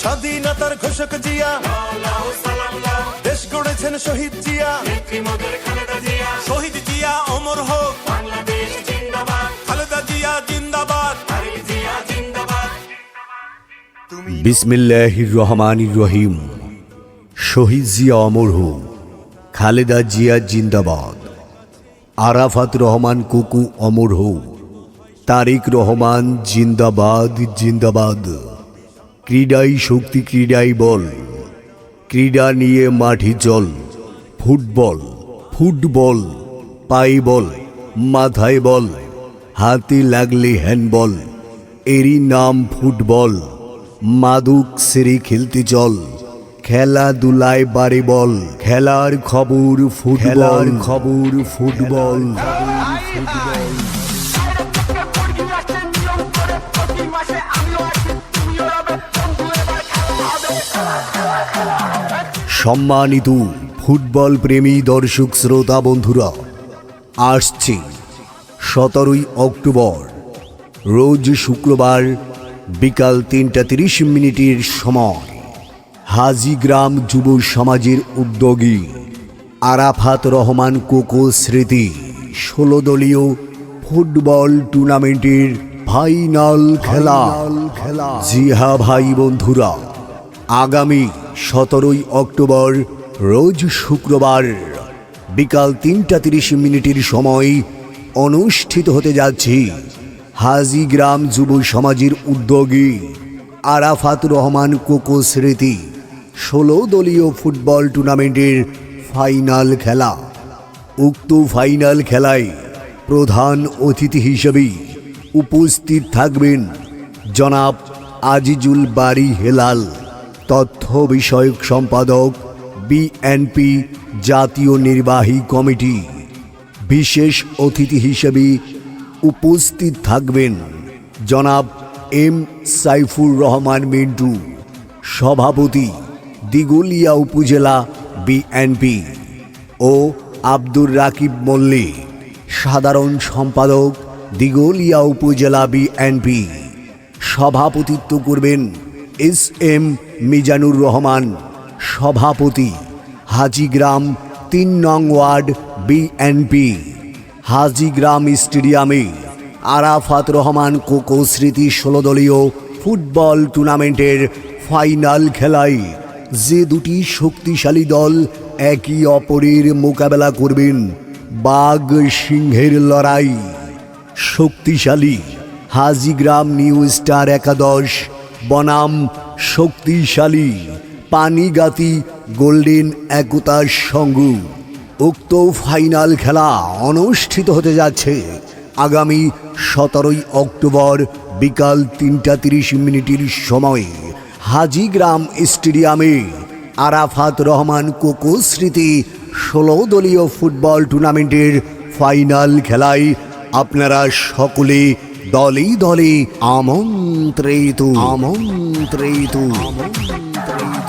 স্বাধীনতার ঘোষক জিয়া। দেশ গড়েছেন শহীদ জিয়া। শহীদ জিয়া অমর হোক। খালেদা জিয়া জিন্দাবাদ। বিসমিল্লাহির রহমানির রহিম। শহীদ জিয়া অমর হোক। খালেদা জিয়া জিন্দাবাদ। আরাফাত রহমান কুকু অমর হোক। তারিক রহমান জিন্দাবাদ জিন্দাবাদ। ক্রীড়াই শক্তি ক্রীড়াই বল। ক্রীড়া নিয়ে মাঠে জল ফুটবল ফুটবল পাই বল মাথায় বল হাতে লাগলে হ্যান্ডবল এরই নাম ফুটবল। মাদুক সেরে খেলতে চল খেলাধুলায় বারে বল খেলার খবর ফুটবল। খবর ফুটবল। ফুটবল। সম্মানিত ফুটবল প্রেমী দর্শক শ্রোতা বন্ধুরা আসছে সতেরোই অক্টোবর রোজ শুক্রবার বিকাল তিনটা তিরিশ মিনিটের সময় হাজিগ্রাম যুব সমাজের উদ্যোগী আরাফাত রহমান কোকো স্মৃতি ষোলো দলীয় ফুটবল টুর্নামেন্টের ফাইনাল খেলা। খেলা। জিহা ভাই বন্ধুরা আগামী সতেরোই অক্টোবর, রোজ শুক্রবার বিকাল তিনটা তিরিশ মিনিটের সময় অনুষ্ঠিত হতে যাচ্ছে হাজিগ্রাম যুব সমাজের উদ্যোগী আরাফাত রহমান কোকো স্মৃতি, ষোলো দলীয় ফুটবল টুর্নামেন্টের ফাইনাল খেলা। উক্ত ফাইনাল খেলায় প্রধান অতিথি হিসেবে উপস্থিত থাকবেন জনাব আজিজুল বাড়ি হেলাল। তথ্য বিষয়ক সম্পাদক বিএনপি জাতীয় নির্বাহী কমিটি। বিশেষ অতিথি হিসেবে উপস্থিত থাকবেন জনাব এম সাইফুর রহমান মিন্টু, সভাপতি দিগুলিয়া উপজেলা বিএনপি ও আব্দুর রাকিব মল্লিক, সাধারণ সম্পাদক দিগলিয়া উপজেলা বিএনপি সভাপতিত্ব করবেন এস এম মিজানুর রহমান, সভাপতি, হাজিগ্রাম তিন নং ওয়ার্ড বিএনপি হাজিগ্রাম স্টেডিয়ামে আরাফাত রহমান কোকো স্মৃতি ষোলো দলীয় ফুটবল টুর্নামেন্টের ফাইনাল খেলায় যে দুটি শক্তিশালী দল একই অপরের মোকাবেলা করবেন বাঘ সিংহের লড়াই। শক্তিশালী হাজিগ্রাম নিউ স্টার একাদশ বনাম শক্তিশালী পানিগাতি গোল্ডেন একতা সংঘ উক্ত ফাইনাল খেলা অনুষ্ঠিত হতে যাচ্ছে আগামী সতেরোই অক্টোবর বিকাল তিনটা তিরিশ মিনিটের সময় হাজিগ্রাম স্টেডিয়ামে আরাফাত রহমান কোকো স্মৃতি ষোলো দলীয় ফুটবল টুর্নামেন্টের ফাইনাল খেলায় আপনারা সকলে দলে দলে আমন্ত্রিত আমন্ত্রিত আমন্ত্রিত।